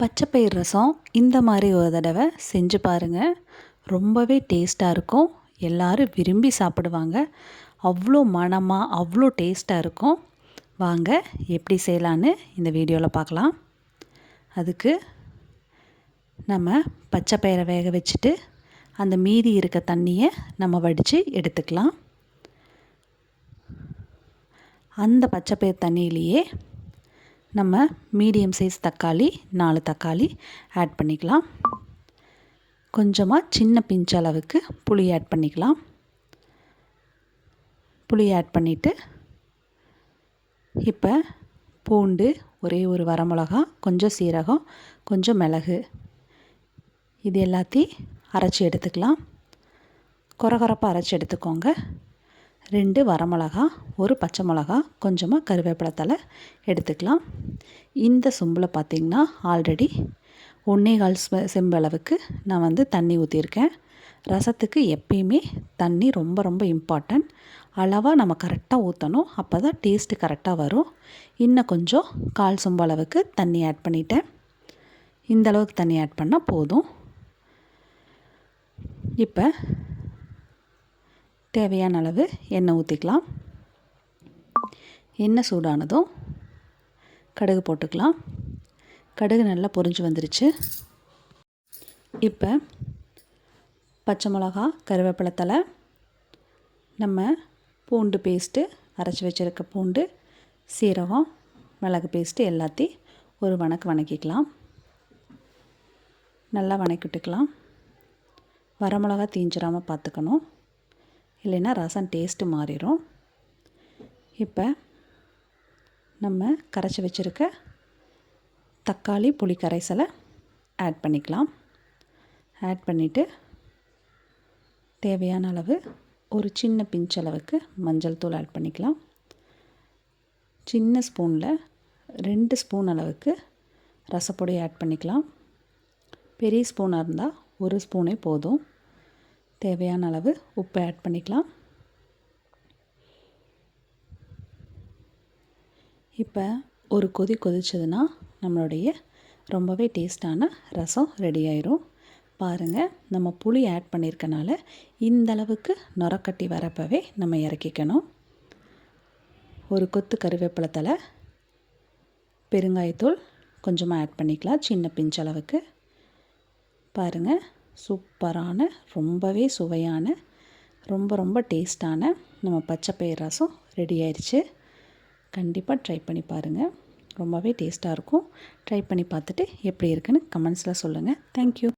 பச்சைப்பயிர் ரசம் இந்த மாதிரி ஒரு தடவை செஞ்சு பாருங்கள் ரொம்பவே டேஸ்ட்டாக இருக்கும். எல்லோரும் விரும்பி சாப்பிடுவாங்க. அவ்வளோ மணமாக அவ்வளோ டேஸ்ட்டாக இருக்கும். வாங்க எப்படி செய்யலான்னு இந்த வீடியோவில் பார்க்கலாம். அதுக்கு நம்ம பச்சைப்பயிரை வேக வச்சுட்டு அந்த மீதி இருக்க தண்ணியை நம்ம வடித்து எடுத்துக்கலாம். அந்த பச்சைப்பயிர் தண்ணியிலேயே நம்ம மீடியம் சைஸ் தக்காளி நாலு தக்காளி ஆட் பண்ணிக்கலாம். கொஞ்சமாக சின்ன பிஞ்ச் அளவுக்கு புளி ஆட் பண்ணிக்கலாம். புளி ஆட் பண்ணிவிட்டு இப்போ பூண்டு ஒரே ஒரு வரமிளகா கொஞ்சம் சீரகம் கொஞ்சம் மிளகு இது எல்லாத்தையும் அரைச்சி எடுத்துக்கலாம். குறகுறப்பாக அரைச்சி எடுத்துக்கோங்க. ரெண்டு வரமிளகா ஒரு பச்சை மிளகா கொஞ்சமாக கருவேப்பிலை தலை எடுத்துக்கலாம். இந்த சொம்பில் பார்த்திங்கன்னா ஆல்ரெடி ஒன்றே கால் செம்பளவுக்கு நான் வந்து தண்ணி ஊற்றியிருக்கேன் ரசத்துக்கு எப்பயுமே தண்ணி ரொம்ப ரொம்ப இம்பார்ட்டன்ட் அளவாக நம்ம கரெக்டாக ஊற்றணும் அப்போ தான் டேஸ்ட்டு கரெக்டாக வரும். இன்னும் கொஞ்சம் கால் சொம்பு அளவுக்கு தண்ணி ஆட் பண்ணிட்டேன். இந்த அளவுக்கு தண்ணி ஆட் பண்ணால் போதும். இப்போ தேவையான அளவு எண்ணெய் ஊற்றிக்கலாம் எண்ணெய் சூடானதும் கடுகு போட்டுக்கலாம். கடுகு நல்லா பொரிஞ்சு வந்துருச்சு. இப்போ பச்சை மிளகா கருவேப்பிலை தலை நம்ம பூண்டு பேஸ்ட்டு அரைச்சி வச்சுருக்க பூண்டு சீரகம் மிளகு பேஸ்ட்டு எல்லாத்தையும் ஒரு வணக்கு வணக்கிக்கலாம். நல்லா வணக்கிட்டுக்கலாம். வரமிளகா தீஞ்சிராமல் பார்த்துக்கணும் இல்லைன்னா ரசம் டேஸ்ட்டு மாறிடும். இப்போ நம்ம கரைச்சி வச்சுருக்க தக்காளி புளி கரைசலை ஆட் பண்ணிக்கலாம். ஆட் பண்ணிவிட்டு தேவையான அளவு ஒரு சின்ன பிஞ்ச் அளவுக்கு மஞ்சள் தூள் ஆட் பண்ணிக்கலாம். சின்ன ஸ்பூனில் ரெண்டு ஸ்பூன் அளவுக்கு ரசப்பொடி ஆட் பண்ணிக்கலாம். பெரிய ஸ்பூனாக இருந்தால் ஒரு ஸ்பூனே போதும். தேவையான அளவு உப்பு ஆட் பண்ணிக்கலாம். இப்போ ஒரு கொதி கொதிச்சதுன்னா நம்மளுடைய ரொம்பவே டேஸ்டான ரசம் ரெடி ஆயிரும். பாருங்கள் நம்ம புளி ஆட் பண்ணியிருக்கனால இந்த அளவுக்கு நுரக்கட்டி வரப்பவே நம்ம இறக்கிக்கணும். ஒரு கொத்து கருவேப்பிலை தலை பெருங்காயத்தூள் கொஞ்சமாக ஆட் பண்ணிக்கலாம் சின்ன பிஞ்ச் அளவுக்கு. பாருங்கள் சூப்பரான ரொம்பவே சுவையான ரொம்ப ரொம்ப டேஸ்டான நம்ம பச்சைப்பயிர் ரசம் ரெடி ஆயிடுச்சு கண்டிப்பாக ட்ரை பண்ணி பாருங்கள் ரொம்பவே டேஸ்ட்டாக இருக்கும். ட்ரை பண்ணி பார்த்துட்டு எப்படி இருக்குன்னு கமெண்ட்ஸில் சொல்லுங்கள் தேங்க்யூ